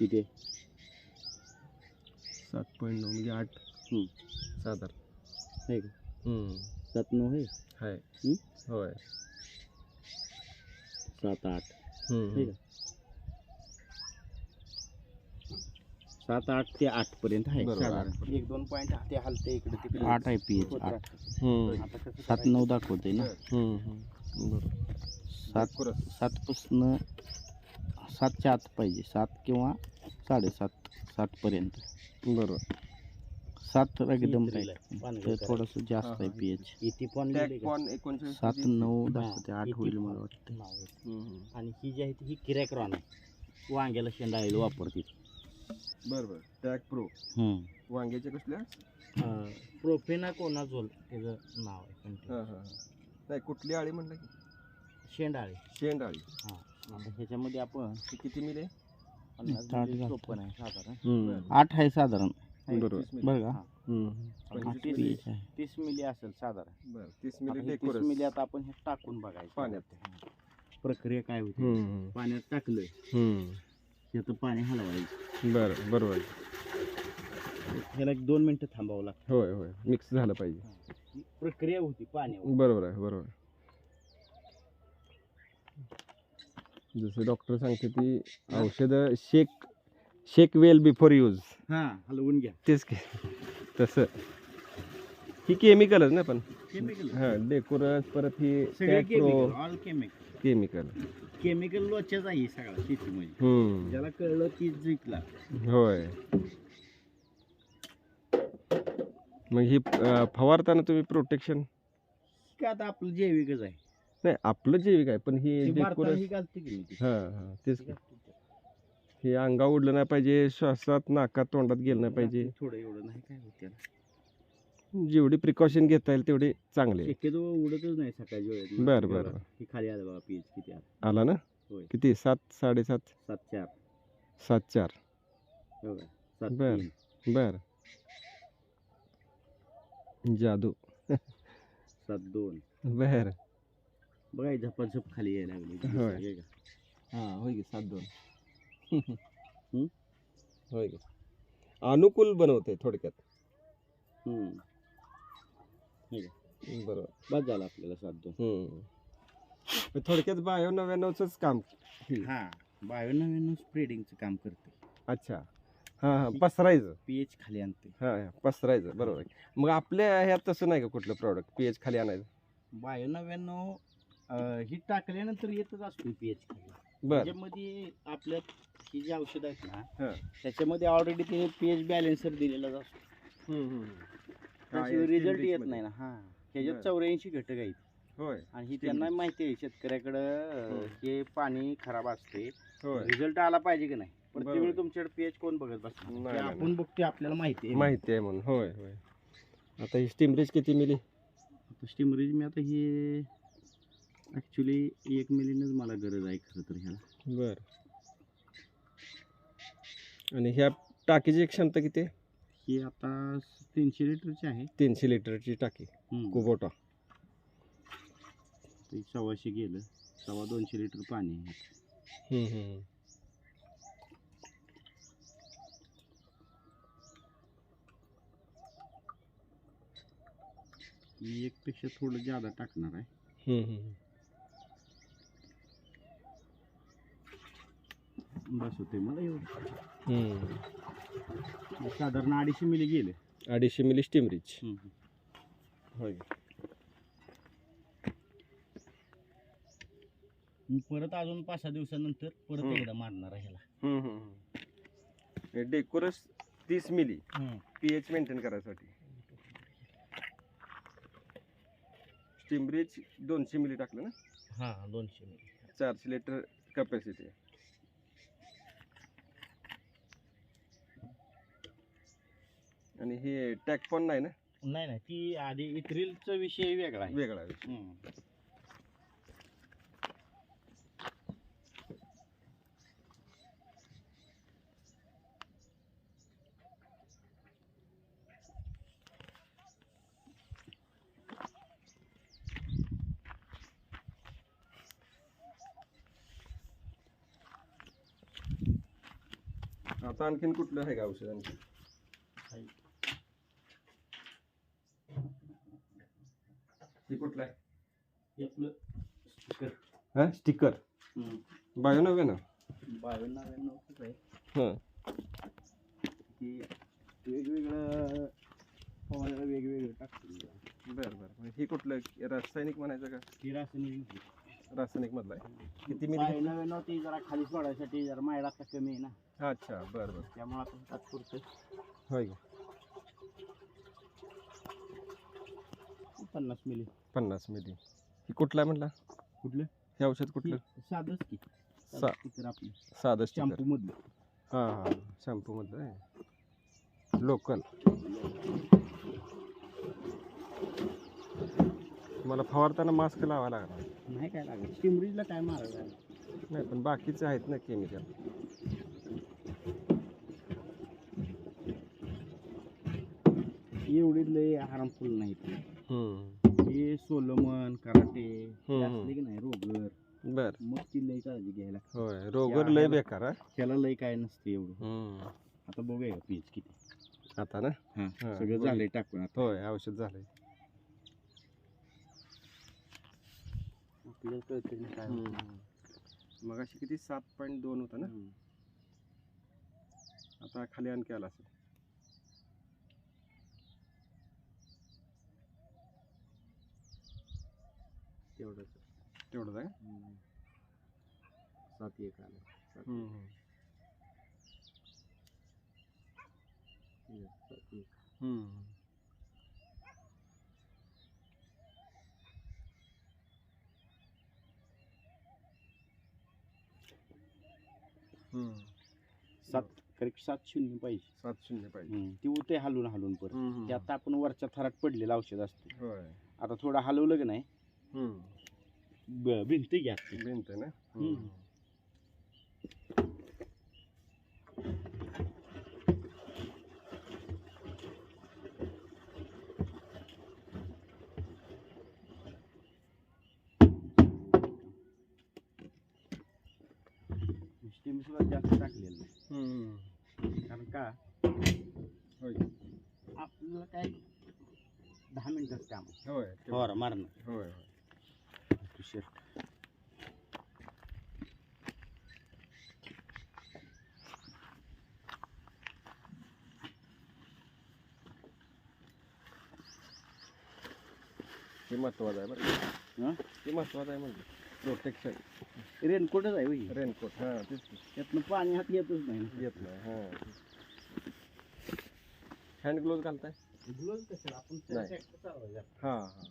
किती सात पॉईंट नऊ म्हणजे आठ हम्म. साधारण आहे का हम्म. सात नऊ आहे हाय हम्म? होय सात आठ हम्म, ठीक सात आठ ते आठ पर्यंत आहे बरोबर, साधारण. आठ एक दोन पॉईंट ते हलते इकडे तिकडे आठ आहे पी एच होत आठ राहतं. हम्म. आता कसं सात? नऊ दाखवते ना हम्म, हम्म. बरोबर सात. सातपासनं सातच्या आत पाहिजे सात किंवा साडेसात सातपर्यंत बरोबर सात एकदम ही ते करायचं. थोडंसं जास्त हा, आहे. पी एच इथे पण टॅग लिहिलंय का? पॉन एकोणचाळीस सात नऊ दाखवते आठ इथे होईल मला वाटतं नाव आहे. हम्म, हम्म. आणि ही जी आहे ती ही किरॅक्रॉन आहे वांग्याला शेंडायला वापरते बरं बरं टॅग प्रो वांग्याच्या कसल्या प्रोफेना कोनाझोल त्याचं नाव आहे कंटिन्यू. हा हा. नाही कुठली आळी म्हणलं की? शेंडाळे. शेंड आळी हा आता ह्याच्यामध्ये आपण ती किती मिले? पन्नास ताट मिली घालतो. चोपन्न आहे साधारण. बरं. आठ आहे साधारण. बरोबर. तीस मिली. बरं का? हा. पंचवीस मिली. आहे. तीस मिली असेल साधारण. बरं तीस आता मिली हे तीस डेकोरस मिली आता आपण हे टाकून बघायचं. पाण्यात. हा. प्रक्रिया काय होती? पाण्यात टाकलं. हम्म. त्याचं पाणी हलवायचं. बरं बरोबर. ह्याला एक दोन मिनिटं थांबावं लागतं. होय होय. मिक्स झालं पाहिजे. ही प्रक्रिया होती पाण्यावर. बरोबर आहे बरोबर जसं डॉक्टर सांगते ती औषधं शेक शेक वेल बिफोर यूज हा हलवून घ्या. तेच की. तसं. ही केमिकलच ना पण? केमिकल हां डेकोरस परत ही सगळे chemical all chemical chemical. Chemical लोच्याच आहे सगळा शेतीमध्ये. हम्म. ज्याला कळलं ती जिंकला. होय. मग ही अं, फवारताना तुम्ही प्रोटेक्शन का आता आपलं जैविकच आहे. नाही आपलं जैविक आहे पण ही ती मारताना डेकोरस ही घालते की नाही ती? हां हां तेच की. हे अंगा उडलं नाही पाहिजे श्वासात नाकात तोंडात गेलं नाही पाहिजे. थोडं एवढं नाही काय होत त्याला. जेवढी प्रिकॉशन घेता येईल तेवढे चांगले शक्यतो उडतच नाही सकाळच्या वेळेत बरं, बरं. हे खाली आलं बघा पीएच किती आलं आला ना? होय. किती? सात साडेसात? सात चार. सात चार. हे सात बरं. तीन. बर. जादू. सात दोन. बर. बघा हे झपाझप खाली यायला लागली. होय. हे का? हा होय की सात दोन. हम्म? होय की. अनुकूल बनवते थोडक्यात. हम्म. बरोबर. बस झालं आपल्याला सात दोन. हम्म. थोडक्यात बायो नव्याण्णवच काम हा बायो नव्याण्णव स्प्रेडिंगचं काम करते अच्छा. हा हा पसरायचं. पीएच खाली आणते हा हा, पसरायचं बरोबर. आहे. मग आपल्या ह्यात तसं नाही का कुठलं प्रॉडक्ट पीएच खाली आणायचं? बायो नव्याण्णव अं, ही टाकल्यानंतर येतच असतो पीएच खाली. बर. त्याच्यामध्ये आपल्या ही जी औषध आहेत ना हा. त्याच्यामध्ये ऑलरेडी तिने पीएच बॅलेन्सर दिलेलाच असतो. त्याशिवाय रिझल्ट येत नाही ना. हा. त्याच्यात बरं. चौऱ्याऐंशी घटक आहेत. होय. आणि ही त्यांना माहिती आहे शेतकऱ्याकडं हो. पाणी खराब असते. रिझल्ट आला पाहिजे की नाही? प्रत्येक. वेळी तुमच्याकडे पीएच कोण बघत बसणार? ते आपण बघतोय आपल्याला माहिती आहे. माहिती आहे म्हणून. होय होय. आता ही स्टीमरेज किती मिली? स्टीमरेज मी आता हे ॲक्च्युली एक मिलीनच मला गरज आहे खरं तर ह्याला. बर. आणि ह्या टाकीची क्षमता किती आहे? ही आता तीनशे लिटरची आहे तीनशे लिटरची टाकी हम्म. कुबोटा ते सव्वाशे गेलं सव्वा दोनशे लिटर पाणी आहे. मी एकपेक्षा थोडं जादा टाकणार आहे. बस होते मला एवढं. साधारण अडीचशे मिली गेले अडीचशे मिली स्टीमरेज होय. मी परत अजून पाच सहा दिवसानंतर परत. एकदा मारणार आहे ह्याला. डेकोरस तीस मिली. पी एच मेंटेन करायसाठी. स्टीमरेज दोनशे मिली टाकलं ना? हा दोनशे मिली. चारशे लिटर कॅपॅसिटी आणि हे टॅक पण नाही ना? नाही नाही. ती आधी इथ्रिलचा विषय वेगळा आहे. वेगळा आहे. आता आणखीन कुठलं आहे का औषध आणखी कुठलं आहे? स्टिकर. बायो नव्हे ना? बावन्न नव्याण्णवच आहे. हां. वेगवेगळं फवारायला वेगवेगळं टाकतो बरं बरं. हे कुठलं? रासायनिक म्हणायचं का? ही रासायनिक रासायनिक मधलं आहे. किती मिली? बावन्न नव्याण्णव ती जरा खाली सोडायसाठी जरा मायला कमी आहे ना. अच्छा बरं बरं. त्यामुळे आपण तात्पुरतं होय का? पन्नास मिली. पन्नास मिली. हे कुठलं आहे म्हटलं? कुठलं? हे औषध कुठलं? साधंच की. सा- आपलं. साधं शॅम्पू मधलं हां हां शॅम्पू मधलं आहे. लोकल. मला फवारताना मास्क लावा लागला नाही काय लागत. स्टिमरीजला काय मारायला नाही पण बाकीचे आहेत ना केमिकल. एवढी लय हार्मफुल हम्म हे सोलमन कराटे हे. असले की नाही रोगर. बर. मग ती लय काळजी घ्यायला होय रोगर लय बेकार हा? त्याला लय काय नसते एवढं. हम्म. आता बघूया का पीच किती. आता ना? हा हा, सगळं बघू. झालंय टाकून आता. होय औषध झालंय. आपल्याला कळतं काय. मग अशी किती? सात पॉईंट दोन होता ना. आता खाली आणखी आला असेल. तेवढंच तेवढंच आहे हम्म. सात एक आलं सात हम्म, हम्म. एक, सात एक. हम्म. हम्म. सात करेक्ट सात शून्य पाहिजे सात शून्य पाहिजे हम्म. ती होते हलवून हलवून परत हम्म, हम्म. ते आता आपण वरच्या थरात पडलेलं औषध असते होय आता थोडं हलवलं की नाही हम्म. ब- भिंती घ्या भिंत आहे ना हम्म. हम्म. स्टीम सुद्धा जास्त टाकलेलं नाही हम्म. कारण का होय आपल्याला काय दहा मिनिटाचं काम आहे. होय फवारा मारणं होय शर्ट हे महत्वाचं आहे बरं. हाँ? ते महत्वाचं आहे म्हणजे प्रोटेक्शन रेनकोटच आहे होई रेनकोट हाँ तेच की. त्यातनं पाणी हात येतच नाही. येत हाँ. हँड ग्लोव्ह घालताय? ग्लोव्ह कशाला? आपण नाही. हाँ हाँ.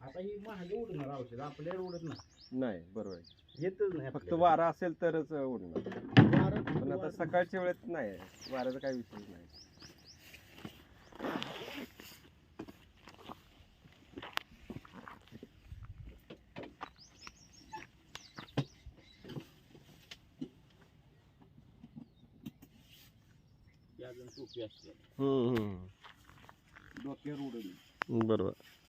आता ही महाग उडणार औषध आपल्याला उडत नाही. नाही बरोबर आहे. येतच नाही फक्त आपल्याला. वारा असेल तरच उडणार. वारं- पण आता वारं- सकाळच्या वेळेत नाही वाऱ्याचा काही विषय नाही. ती अजून टोपी असते हम्म, डोक्यावर उडत नाही हम्म. बरोबर.